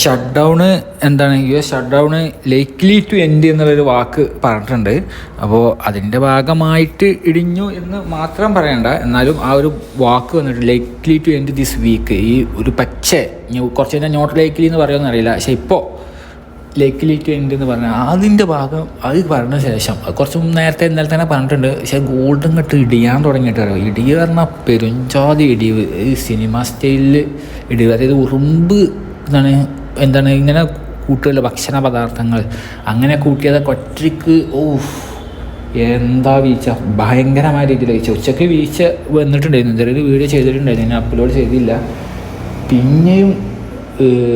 Shut down എന്താണ്? U S shut down likely to end എന്നുള്ളൊരു വാക്ക് പറഞ്ഞിട്ടുണ്ട്. അപ്പോൾ അതിന്റെ ഭാഗമായിട്ട് ഇടിഞ്ഞു എന്ന് മാത്രം പറയണ്ട. എന്നാലും ആ ഒരു വാക്ക് വന്നിട്ട് likely to end this week ഈ ഒരു പക്ഷേ കുറച്ച് കഴിഞ്ഞാൽ നോട്ട് ലേക്ക്ലി എന്ന് പറയുമെന്ന് അറിയില്ല പക്ഷേ ഇപ്പോൾ ലൈക്ലി ടു എൻഡ് എന്ന് പറഞ്ഞാൽ അതിന്റെ ഭാഗം അത് പറഞ്ഞ ശേഷം കുറച്ച് നേരത്തെ ഇന്നലെ തന്നെ പറഞ്ഞിട്ടുണ്ട്. പക്ഷേ ഗോൾഡൻ കട്ട് ഇടിയാൻ തുടങ്ങിയിട്ട് അറിയാം? ഇടി പറഞ്ഞാൽ പെരുഞ്ചാതി ഇടിവ്. ഈ സിനിമ സ്റ്റൈലിൽ ഇടിവ്. അതായത് ഉറുമ്പ് എന്താണ്? എന്താണ് ഇങ്ങനെ കൂട്ടുമല്ലോ ഭക്ഷണ പദാർത്ഥങ്ങൾ അങ്ങനെ കൂട്ടിയതൊക്കെ ഒറ്റയ്ക്ക് ഓ എന്താ വീഴ്ച? ഭയങ്കരമായ രീതിയിൽ വീഴ്ച ഉച്ചയ്ക്ക് വീഴ്ച വന്നിട്ടുണ്ടായിരുന്നു. ചെറിയൊരു വീഡിയോ ചെയ്തിട്ടുണ്ടായിരുന്നു. ഞാൻ അപ്ലോഡ് ചെയ്തില്ല. പിന്നെയും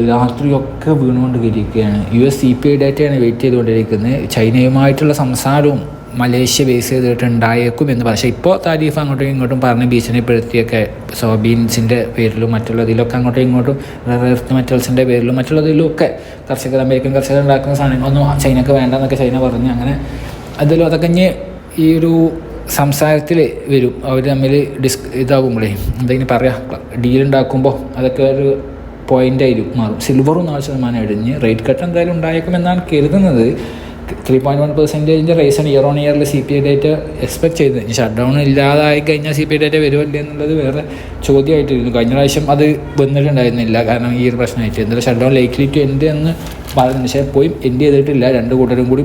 രാത്രിയൊക്കെ വീണുകൊണ്ട് ഇരിക്കുകയാണ്. U S C P I ഡാറ്റയാണ് വെയിറ്റ് ചെയ്തുകൊണ്ടിരിക്കുന്നത്. ചൈനയുമായിട്ടുള്ള സംസാരവും മലേഷ്യ ബേസ് ചെയ്തിട്ട് ഉണ്ടായേക്കും എന്ന് പക്ഷേ ഇപ്പോൾ താരീഫ് അങ്ങോട്ടും ഇങ്ങോട്ടും പറഞ്ഞ് ഭീഷണിപ്പെടുത്തിയൊക്കെ സോബീൻസിന്റെ പേരിലും മറ്റുള്ളതിലൊക്കെ അങ്ങോട്ടും ഇങ്ങോട്ടും റെയർത്ത് മെറ്റൽസിന്റെ പേരിലും മറ്റുള്ളതിലും ഒക്കെ കർഷകർ അമേരിക്കൻ കർഷകർ ഉണ്ടാക്കുന്ന സാധനങ്ങളൊന്നും ചൈനക്ക് വേണ്ടെന്നൊക്കെ ചൈന പറഞ്ഞ് അങ്ങനെ അതിലും അതൊക്കെ ഇനി ഈ ഒരു സംസാരത്തിൽ വരും. അവർ തമ്മിൽ ഡിസ് ഇതാകുമ്പോഴേ എന്തെങ്കിലും പറയാം ഡീൽ ഉണ്ടാക്കുമ്പോൾ അതൊക്കെ ഒരു പോയിന്റ് ആയിരിക്കും മാറും. സിൽവറും നാല് ശതമാനം ഇടിഞ്ഞ് റേറ്റ് കട്ട് എന്തായാലും ഉണ്ടായേക്കുമെന്നാണ് കരുതുന്നത്. ത്രീ പോയിന്റ് വൺ പെർസെന്റേജിന്റെ റേസാണ് ഇയർ ഓൺ ഇയറിൽ C P I data expect ചെയ്തത്. ഷട്ട് ഡൗൺ ഇല്ലാതായി കഴിഞ്ഞാൽ സി പി ഐ ഡേറ്റ വരുമല്ലേ എന്നുള്ളത് വേറെ ചോദ്യമായിട്ടിരുന്നു. കഴിഞ്ഞ പ്രാവശ്യം അത് വന്നിട്ടുണ്ടായിരുന്നില്ല. കാരണം ഈ ഒരു പ്രശ്നമായിട്ട്. എന്തായാലും shut down likely to end എന്ന് പറഞ്ഞു പക്ഷേ പോയി എൻഡ് ചെയ്തിട്ടില്ല. രണ്ട് കൂട്ടരും കൂടി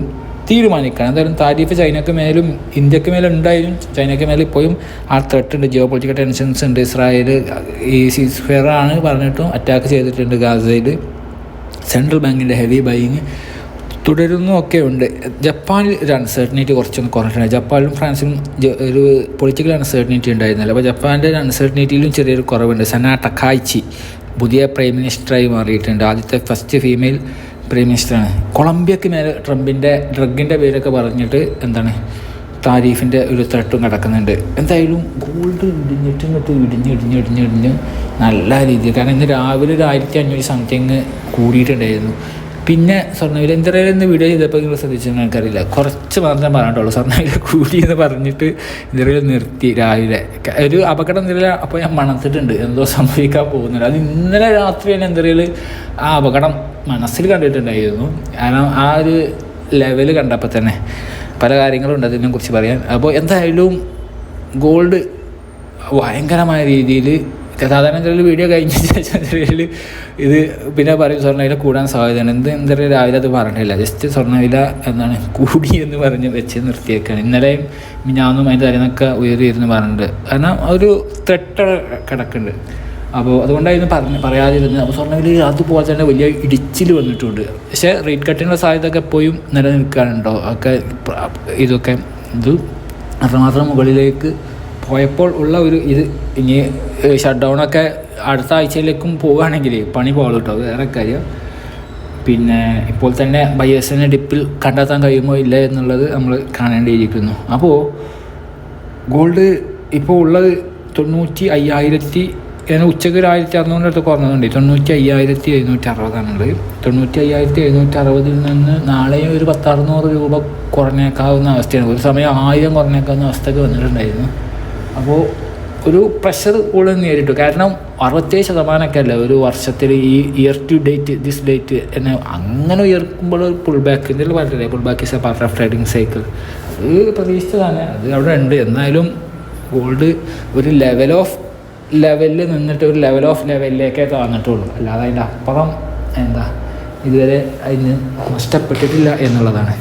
തീരുമാനിക്കണം എന്തായാലും താരിഫ് ചൈനക്ക് മേലും ഇന്ത്യയ്ക്ക് മേലും ഉണ്ടായാലും ചൈനക്ക് മേലെ ഇപ്പോഴും ആ ത്രെട്ട് ഉണ്ട്. ജിയോ പൊളിറ്റിക്കൽ ടെൻഷൻസ് ഉണ്ട്. ഇസ്രായേൽ ഈ സീസ്ഫെയർ ആണ് പറഞ്ഞിട്ടും അറ്റാക്ക് ചെയ്തിട്ടുണ്ട് ഗാസയിൽ. സെൻട്രൽ ബാങ്കിന്റെ ഹെവി ബൈയിങ് തുടരുന്നു ഒക്കെ ഉണ്ട്. ജപ്പാനിൽ ഒരു അൺസർട്ടനിറ്റി കുറച്ചൊന്ന് കുറഞ്ഞിട്ടുണ്ട്. ജപ്പാനിലും ഫ്രാൻസിലും ഒരു പൊളിറ്റിക്കൽ അൺസർട്ടനിറ്റി ഉണ്ടായിരുന്നില്ല. അപ്പോൾ ജപ്പാന്റെ ഒരു അൺസർട്ടനിറ്റിയിലും ചെറിയൊരു കുറവുണ്ട്. സന ടക്കായിച്ചി പുതിയ പ്രൈം മിനിസ്റ്ററായി മാറിയിട്ടുണ്ട്. ആദ്യത്തെ ഫസ്റ്റ് ഫീമെയിൽ പ്രൈം മിനിസ്റ്ററാണ് കൊളംബിയക്ക് മേലെ ട്രംപിന്റെ ഡ്രഗിന്റെ പേരൊക്കെ പറഞ്ഞിട്ട് എന്താണ് താരീഫിന്റെ ഒരു ത്രട്ടും കിടക്കുന്നുണ്ട് എന്തായാലും ഗോൾഡ് ഇടിഞ്ഞിട്ട് ഇങ്ങോട്ട് ഇടിഞ്ഞ് ഇടിഞ്ഞ് ഇടിഞ്ഞ് ഇടിഞ്ഞ് നല്ല രീതിയിൽ കാരണം ഇന്ന് രാവിലെ ഒരു ആയിരത്തി അഞ്ഞൂറ് സംതിങ് കൂടിയിട്ടുണ്ടായിരുന്നു. പിന്നെ സ്വർണവില എന്തെങ്കിലും ഇന്ന് വീഡിയോ ചെയ്തപ്പോൾ നിങ്ങൾ ശ്രദ്ധിച്ചെന്ന് എനിക്കറിയില്ല. കുറച്ച് മാത്രം പറഞ്ഞിട്ടുള്ളൂ. സ്വർണവില കൂടി എന്ന് പറഞ്ഞിട്ട് എന്തെങ്കിലും നിർത്തി രാവിലെ. ഒരു അപകടം എന്തെങ്കിലും അപ്പോൾ ഞാൻ മണത്തിട്ടുണ്ട്. എന്തോ സംഭവിക്കാൻ പോകുന്നില്ല. അത് ഇന്നലെ രാത്രി തന്നെ എന്തെങ്കിലും ആ അപകടം മനസ്സിൽ കണ്ടിട്ടുണ്ടായിരുന്നു. കാരണം ആ ഒരു ലെവൽ കണ്ടപ്പോൾ തന്നെ പല കാര്യങ്ങളുണ്ട് അതിനെക്കുറിച്ച് പറയാൻ. അപ്പോൾ എന്തായാലും ഗോൾഡ് ഭയങ്കരമായ രീതിയിൽ സാധാരണ ചിലർ വീഡിയോ കഴിഞ്ഞ ശേഷം എന്തെങ്കിലും ഇത് പിന്നെ പറയും സ്വർണവില കൂടാൻ സാധ്യതയാണ് എന്ത് എന്താ രാവിലെ അത് പറഞ്ഞില്ല ജസ്റ്റ് സ്വർണവില എന്താണ് കൂടി എന്ന് പറഞ്ഞ് വെച്ച് നിർത്തിയേക്കാണ്. ഇന്നലെയും ഞാനും അതിന്റെ തലേന്നൊക്കെ ഉയരുന്നു പറഞ്ഞിട്ടുണ്ട്. കാരണം ഒരു ത്രെട്ട് കിടക്കുന്നുണ്ട്. അപ്പോൾ അതുകൊണ്ടായിരുന്നു പറഞ്ഞ് പറയാതിരുന്നത്. അപ്പോൾ സ്വർണവില അതുപോലെ തന്നെ വലിയ ഇടിച്ചിൽ വന്നിട്ടുണ്ട്. പക്ഷേ റേറ്റ് കട്ടിനുള്ള സാധ്യത ഒക്കെ എപ്പോഴും നിലനിൽക്കാനുണ്ടോ ഒക്കെ ഇതൊക്കെ ഇത് അത്രമാത്രം മുകളിലേക്ക് പോയപ്പോൾ ഉള്ള ഒരു ഇത് ഇനി ഷട്ട് ഡൗണൊക്കെ അടുത്ത ആഴ്ചയിലേക്കും പോവുകയാണെങ്കിൽ പണി പോകുള്ളൂ കേട്ടോ വേറെ കാര്യം. പിന്നെ ഇപ്പോൾ തന്നെ ബയേഴ്സിനെ ഡിപ്പിൽ കണ്ടെത്താൻ കഴിയുമോ ഇല്ല എന്നുള്ളത് നമ്മൾ കാണേണ്ടിയിരിക്കുന്നു. അപ്പോൾ ഗോൾഡ് ഇപ്പോൾ ഉള്ളത് തൊണ്ണൂറ്റി അയ്യായിരത്തി ഞാൻ ഉച്ചയ്ക്ക് ഒരു ആയിരത്തി അറുന്നൂറിന്റെ അടുത്ത് കുറഞ്ഞതുണ്ട്. തൊണ്ണൂറ്റി അയ്യായിരത്തി എഴുന്നൂറ്റി അറുപതാണുള്ളത്. തൊണ്ണൂറ്റി അയ്യായിരത്തി എഴുന്നൂറ്റി അറുപതിൽ നിന്ന് നാളെയും ഒരു പത്തറുന്നൂറ് രൂപ കുറഞ്ഞേക്കാവുന്ന അവസ്ഥയാണ്. ഒരു സമയം ആയിരം കുറഞ്ഞേക്കാവുന്ന അവസ്ഥയൊക്കെ വന്നിട്ടുണ്ടായിരുന്നു. അപ്പോൾ ഒരു പ്രഷർ കൂടുതൽ നേരിട്ടു. കാരണം അറുപത്തേഴ് ശതമാനമൊക്കെ അല്ല ഒരു വർഷത്തിൽ ഈ year to date this date എന്നെ അങ്ങനെ ഉയർക്കുമ്പോൾ ഒരു പുൾ ബാക്ക് എന്തെങ്കിലും പറഞ്ഞില്ലേ pull back is a part of trading cycle അത് പ്രതീക്ഷിച്ചതാണ്. അത് അവിടെ ഉണ്ട്. എന്നാലും ഗോൾഡ് ഒരു ലെവൽ ഓഫ് ലെവലിൽ നിന്നിട്ട് ഒരു ലെവൽ ഓഫ് ലെവലിലേക്കേ താന്നിട്ടുള്ളൂ. അല്ലാതെ അതിന്റെ അപ്പുറം എന്താ ഇതുവരെ അതിന് നഷ്ടപ്പെട്ടിട്ടില്ല എന്നുള്ളതാണ്.